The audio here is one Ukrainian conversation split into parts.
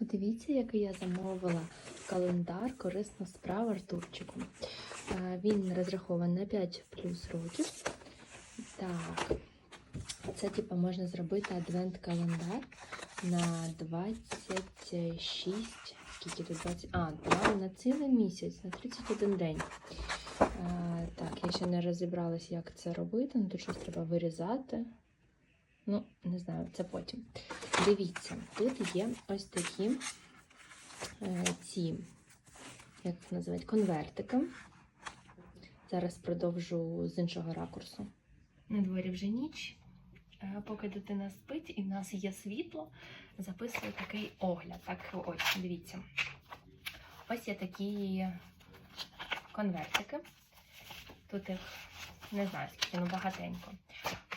Подивіться, який я замовила календар Корисна справа Артурчику. Е, Він розрахований на 5 плюс років. Так, це типу можна зробити адвент-календар на 26. Скільки тут 20? А, на цілий місяць, на 31 день. Е, Так, я ще не розібралась, як це робити. Ну, тут щось треба вирізати. Ну, не знаю, це потім. Дивіться, тут є ось такі е, ці, як їх називають, конвертики. Зараз продовжу з іншого ракурсу. На дворі вже ніч. Е, Поки дитина спить і в нас є світло, записую такий огляд. Так, ось, дивіться. Ось є такі конвертики. Тут їх не знаю, скільки, ну багатенько.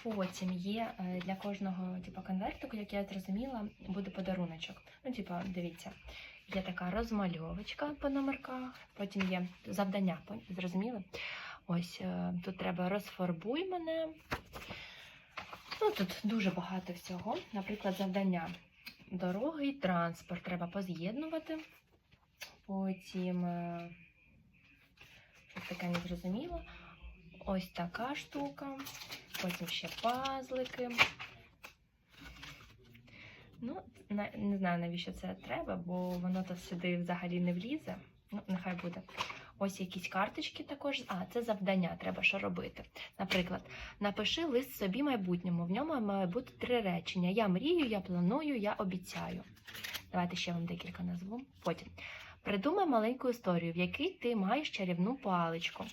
Потім є е, для кожного типу, конвертику, як я зрозуміла, буде подаруночок. Ну, типу, дивіться, є така розмальовочка по номерках, потім є завдання, зрозуміли? Ось е, тут треба розфарбуй мене. Ну, тут дуже багато всього. Наприклад, завдання. Дороги і транспорт треба поз'єднувати. Потім е, щось таке незрозуміло. Ось така штука. Потім ще пазлики. Ну, не знаю, навіщо це треба, бо воно то сюди взагалі не влізе. Ну, нехай буде. Ось якісь карточки також. А, це завдання, треба що робити. Наприклад, напиши лист собі майбутньому. В ньому має бути три речення: Я мрію, я планую, я обіцяю. Давайте ще вам декілька назву. Потім. Придумай маленьку історію, в якій ти маєш чарівну паличку.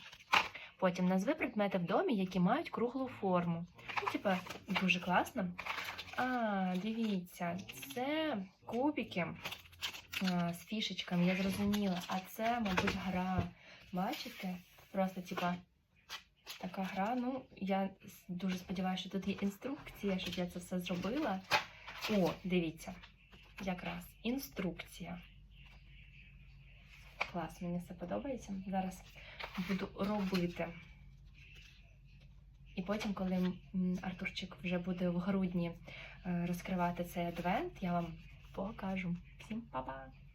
Потім назви предмети в домі, які мають круглу форму. Ну, типа, дуже класно. А, дивіться, це кубики а, з фішечками, я зрозуміла. А це, мабуть, гра. Бачите? Просто, типа, така гра. Ну, я дуже сподіваюся, що тут є інструкція, щоб я це все зробила. О, дивіться, якраз інструкція. Клас, мені все подобається. Зараз буду робити. І потім, коли Артурчик вже буде в грудні е, розкривати цей адвент, я вам покажу. Всім па-па!